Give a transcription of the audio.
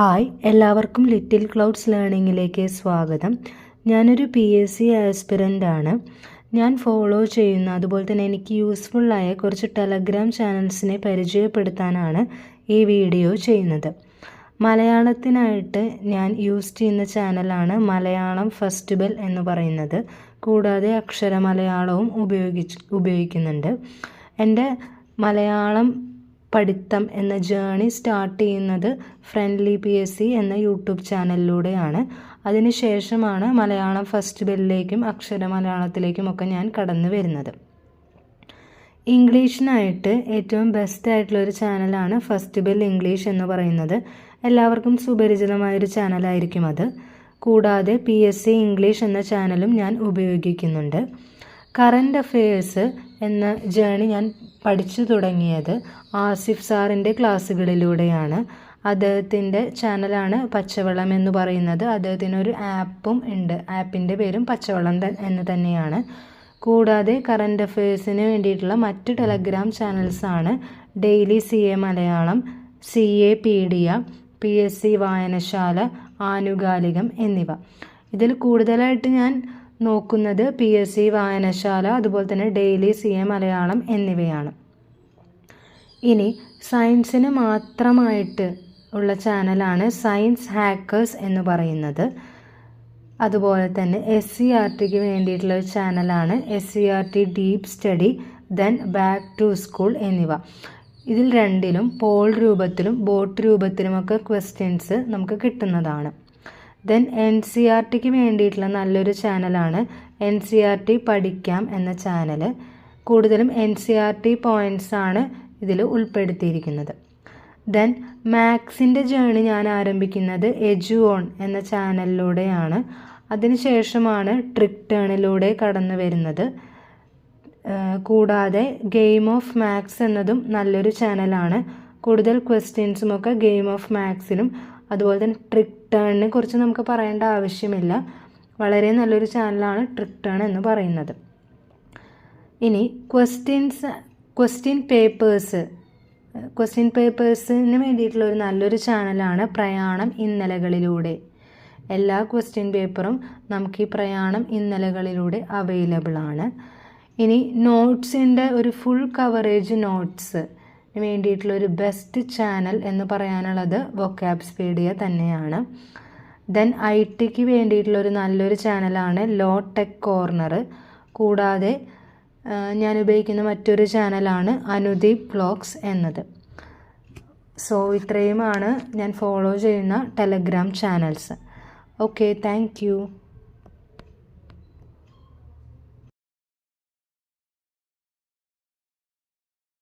Hi എല്ലാവർക്കും little clouds ലേണിങ്ങിലേക്ക് സ്വാഗതം. ഞാനൊരു പി എസ് സി ആണ്. ഞാൻ ഫോളോ ചെയ്യുന്ന. അതുപോലെ തന്നെ എനിക്ക് യൂസ്ഫുള്ളായ കുറച്ച് ടെലഗ്രാം ചാനൽസിനെ പരിചയപ്പെടുത്താനാണ് ഈ വീഡിയോ ചെയ്യുന്നത്. മലയാളത്തിനായിട്ട് ഞാൻ യൂസ് ചെയ്യുന്ന ചാനലാണ് മലയാളം ഫെസ്റ്റിവൽ എന്ന് പറയുന്നത്. കൂടാതെ അക്ഷര മലയാളവും ഉപയോഗിച്ച് ഉപയോഗിക്കുന്നുണ്ട്. എന്റെ മലയാളം പഠിത്തം എന്ന ജേണി സ്റ്റാർട്ട് ചെയ്യുന്നത് ഫ്രണ്ട്ലി പി എസ് സി എന്ന യൂട്യൂബ് ചാനലിലൂടെയാണ്. അതിനുശേഷമാണ് മലയാളം ഫസ്റ്റ് ബെല്ലിലേക്കും അക്ഷര മലയാളത്തിലേക്കും ഒക്കെ ഞാൻ കടന്നു വരുന്നത്. ഇംഗ്ലീഷിനായിട്ട് ഏറ്റവും ബെസ്റ്റ് ആയിട്ടുള്ള ഒരു ചാനലാണ് ഫെസ്റ്റിവൽ ഇംഗ്ലീഷ് എന്ന് പറയുന്നത്. എല്ലാവർക്കും സുപരിചിതമായൊരു ചാനലായിരിക്കും അത്. കൂടാതെ പി എസ് സി ഇംഗ്ലീഷ് എന്ന ചാനലും ഞാൻ ഉപയോഗിക്കുന്നുണ്ട്. കറന്റ് അഫയേഴ്സ് എന്ന ജേണി ഞാൻ പഠിച്ചു തുടങ്ങിയത് ആസിഫ് സാറിന്റെ ക്ലാസ്സുകളിലൂടെയാണ്. അദ്ദേഹത്തിന്റെ ചാനലാണ് പച്ചവെള്ളം എന്ന് പറയുന്നത്. അദ്ദേഹത്തിനൊരു ആപ്പും ഉണ്ട്. ആപ്പിന്റെ പേരും പച്ചവെള്ളം എന്ന് തന്നെയാണ്. കൂടാതെ കറണ്ട് അഫയേഴ്സിന് വേണ്ടിയിട്ടുള്ള മറ്റ് Telegram ചാനൽസാണ്. Daily C A Malayalam C A pedia P S C വായനശാല ആനുകാലികം എന്നിവ. ഇതിൽ കൂടുതലായിട്ട് ഞാൻ നോക്കുന്നത് പി എസ് സി വായനശാല അതുപോലെ തന്നെ ഡെയിലി സി എ മലയാളം എന്നിവയാണ്. ഇനി സയൻസിന് മാത്രമായിട്ട് ഉള്ള ചാനലാണ് സയൻസ് ഹാക്കേഴ്സ് എന്ന് പറയുന്നത്. അതുപോലെ തന്നെ എസ് സി ആർ ടിക്ക് വേണ്ടിയിട്ടുള്ള ഒരു ചാനലാണ് S C R T deep study then back to school എന്നിവ. ഇതിൽ രണ്ടിലും പോൾ രൂപത്തിലും ബോട്ട് രൂപത്തിലുമൊക്കെ ക്വസ്റ്റ്യൻസ് നമുക്ക് കിട്ടുന്നതാണ്. ദെൻ എൻ സി ആർ ടിക്ക് വേണ്ടിയിട്ടുള്ള നല്ലൊരു ചാനലാണ് എൻ സി ആർ ടി പഠിക്കാം എന്ന ചാനൽ കൂടുതലും N C R T points ആണ് ഇതിൽ ഉൾപ്പെടുത്തിയിരിക്കുന്നത്. ദെൻ മാത്സിന്റെ ജേണി ഞാൻ ആരംഭിക്കുന്നത് എജു ഓൺ എന്ന ചാനലിലൂടെയാണ് അതിനുശേഷമാണ് ട്രിക് ടേണിലൂടെ കടന്നു വരുന്നത്. കൂടാതെ ഗെയിം ഓഫ് മാത്സ് എന്നതും നല്ലൊരു ചാനലാണ് കൂടുതൽ ക്വസ്റ്റ്യൻസുമൊക്കെ ഗെയിം ഓഫ് മാത്സിലും അതുപോലെ തന്നെ ട്രിക് ടേണിനെ കുറിച്ച് നമുക്ക് പറയേണ്ട ആവശ്യമില്ല. വളരെ നല്ലൊരു ചാനലാണ് ട്രിക് ടേൺ എന്ന് പറയുന്നത്. ഇനി ക്വസ്റ്റ്യൻസ് ക്വസ്റ്റ്യൻ പേപ്പേഴ്സ് ക്വസ്റ്റ്യൻ പേപ്പേഴ്സിന് വേണ്ടിയിട്ടുള്ള ഒരു നല്ലൊരു ചാനലാണ് പ്രയാണം ഇന്നലകളിലൂടെ. എല്ലാ ക്വസ്റ്റ്യൻ പേപ്പറും നമുക്ക് ഈ പ്രയാണം ഇന്നലകളിലൂടെ അവൈലബിൾ ആണ്. ഇനി നോട്ട്സിന്റെ ഒരു ഫുൾ കവറേജ് നോട്ട്സ് വേണ്ടിയിട്ടുള്ള ഒരു ബെസ്റ്റ് ചാനൽ എന്ന് പറയാനുള്ളത് വൊക്കാബ്സ് പീഡിയ തന്നെയാണ് ദെൻ ഐ ടിക്ക് വേണ്ടിയിട്ടുള്ളൊരു നല്ലൊരു ചാനലാണ് ലോ ടെക് കോർണർ കൂടാതെ ഞാൻ ഉപയോഗിക്കുന്ന മറ്റൊരു ചാനലാണ് അനുദീപ് ബ്ലോഗ്സ് എന്നത്. സോ ഇത്രയുമാണ് ഞാൻ ഫോളോ ചെയ്യുന്ന ടെലഗ്രാം ചാനൽസ് ഓക്കെ താങ്ക്